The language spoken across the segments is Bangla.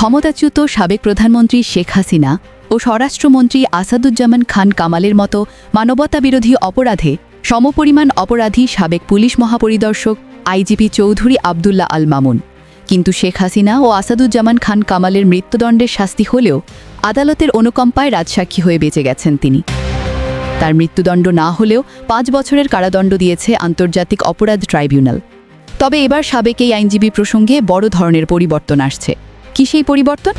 ক্ষমতাচ্যুত সাবেক প্রধানমন্ত্রী শেখ হাসিনা ও স্বরাষ্ট্রমন্ত্রী আসাদুজ্জামান খান কামালের মতো মানবতাবিরোধী অপরাধে সমপরিমাণ অপরাধী সাবেক পুলিশ মহাপরিদর্শক আইজিপি চৌধুরী আবদুল্লাহ আল মামুন। কিন্তু শেখ হাসিনা ও আসাদুজ্জামান খান কামালের মৃত্যুদণ্ডের শাস্তি হলেও আদালতের অনুকম্পায় রাজসাক্ষী হয়ে বেঁচে গেছেন তিনি। তার মৃত্যুদণ্ড না হলেও পাঁচ বছরের কারাদণ্ড দিয়েছে আন্তর্জাতিক অপরাধ ট্রাইব্যুনাল। তবে এবার সাবেক এই আইনজীবী প্রসঙ্গে বড় ধরনের পরিবর্তন আসছে। কি সেই পরিবর্তন?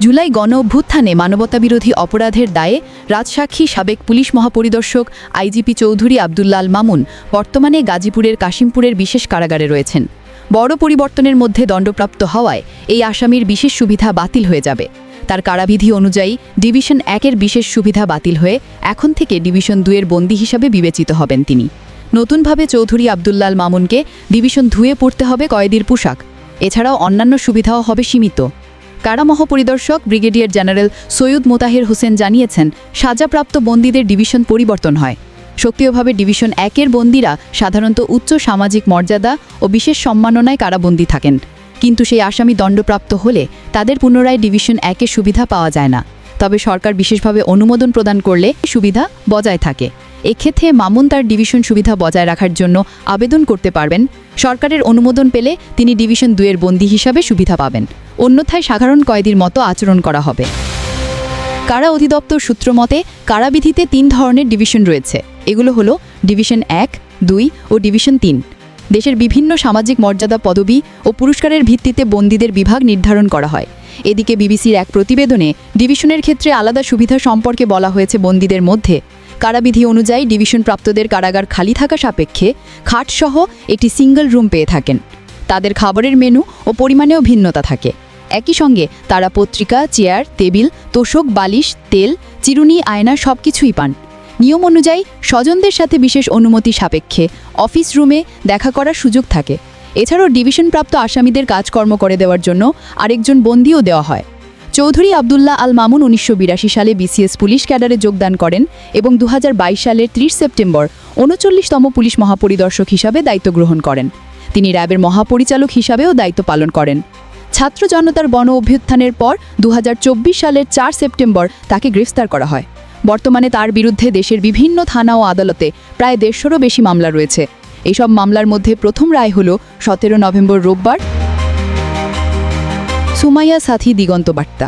জুলাই গণ অভ্যুত্থানে মানবতাবিরোধী অপরাধের দায়ে রাজসাক্ষী সাবেক পুলিশ মহাপরিদর্শক আইজিপি চৌধুরী আবদুল্লাহ আল মামুন বর্তমানে গাজীপুরের কাশিমপুরের বিশেষ কারাগারে রয়েছেন। বড় পরিবর্তনের মধ্যে দণ্ডপ্রাপ্ত হওয়ায় এই আসামির বিশেষ সুবিধা বাতিল হয়ে যাবে। তার কারাবিধি অনুযায়ী ডিভিশন একের বিশেষ সুবিধা বাতিল হয়ে এখন থেকে ডিভিশন দুয়ের বন্দী হিসাবে বিবেচিত হবেন তিনি। নতুনভাবে চৌধুরী আবদুল্লাল মামুনকে ডিভিশন ধুয়ে পড়তে হবে কয়েদির পোশাক। এছাড়াও অন্যান্য সুবিধাও হবে সীমিত। কারা মহাপরিদর্শক, ব্রিগেডিয়ার জেনারেল সৈয়দ মোতাহির হোসেন জানিয়েছেন, সাজাপ্রাপ্ত বন্দীদের ডিভিশন পরিবর্তন হয়। সক্রিয়ভাবে ডিভিশন একের বন্দীরা সাধারণত উচ্চ সামাজিক মর্যাদা ও বিশেষ সম্মাননায় কারাবন্দী থাকেন। কিন্তু সেই আসামি দণ্ডপ্রাপ্ত হলে তাদের পুনরায় ডিভিশন একের সুবিধা পাওয়া যায় না। তবে সরকার বিশেষভাবে অনুমোদন প্রদান করলে সুবিধা বজায় থাকে। এক্ষেত্রে মামুন তার ডিভিশন সুবিধা বজায় রাখার জন্য আবেদন করতে পারবেন। সরকারের অনুমোদন পেলে তিনি ডিভিশন দুয়ের বন্দী হিসাবে সুবিধা পাবেন। অন্যথায় সাধারণ কয়েদির মতো আচরণ করা হবে। কারা অধিদপ্তর সূত্র মতে, কারাবিধিতে তিন ধরনের ডিভিশন রয়েছে। এগুলো হলো ডিভিশন এক, দুই ও ডিভিশন তিন। দেশের বিভিন্ন সামাজিক মর্যাদা পদবি ও পুরস্কারের ভিত্তিতে বন্দীদের বিভাগ নির্ধারণ করা হয়। এদিকে বিবিসির এক প্রতিবেদনে ডিভিশনের ক্ষেত্রে আলাদা সুবিধা সম্পর্কে বলা হয়েছে বন্দীদের মধ্যে কারাবিধি অনুযায়ী ডিভিশন প্রাপ্তদের কারাগার খালি থাকা সাপেক্ষে খাটসহ একটি সিঙ্গল রুম পেয়ে থাকেন। তাদের খাবারের মেনু ও পরিমাণেও ভিন্নতা থাকে। একই সঙ্গে তারা পত্রিকা, চেয়ার, টেবিল, তোষক, বালিশ, তেল, চিরুনি, আয়না সব কিছুই পান। নিয়ম অনুযায়ী স্বজনদের সাথে বিশেষ অনুমতি সাপেক্ষে অফিস রুমে দেখা করার সুযোগ থাকে। এছাড়াও ডিভিশনপ্রাপ্ত আসামিদের কাজকর্ম করে দেওয়ার জন্য আরেকজন বন্দিও দেওয়া হয়। চৌধুরী আবদুল্লাহ আল মামুন উনিশশো বিরাশি সালে বিসিএস পুলিশ ক্যাডারে যোগদান করেন এবং দু হাজার বাইশ সালের ত্রিশ সেপ্টেম্বর উনচল্লিশতম পুলিশ মহাপরিদর্শক হিসাবে দায়িত্ব গ্রহণ করেন। তিনি র্যাবের মহাপরিচালক হিসাবেও দায়িত্ব পালন করেন। ছাত্র জনতার গণ অভ্যুত্থানের পর দু হাজার চব্বিশ সালের চার সেপ্টেম্বর তাকে গ্রেফতার করা হয়। বর্তমানে তার বিরুদ্ধে দেশের বিভিন্ন থানা ও আদালতে প্রায় দেড়শোরও বেশি মামলা রয়েছে। এইসব মামলার মধ্যে প্রথম রায় হল সতেরো নভেম্বর রোববার সুমাইয়া সাথী দিগন্ত বার্তা।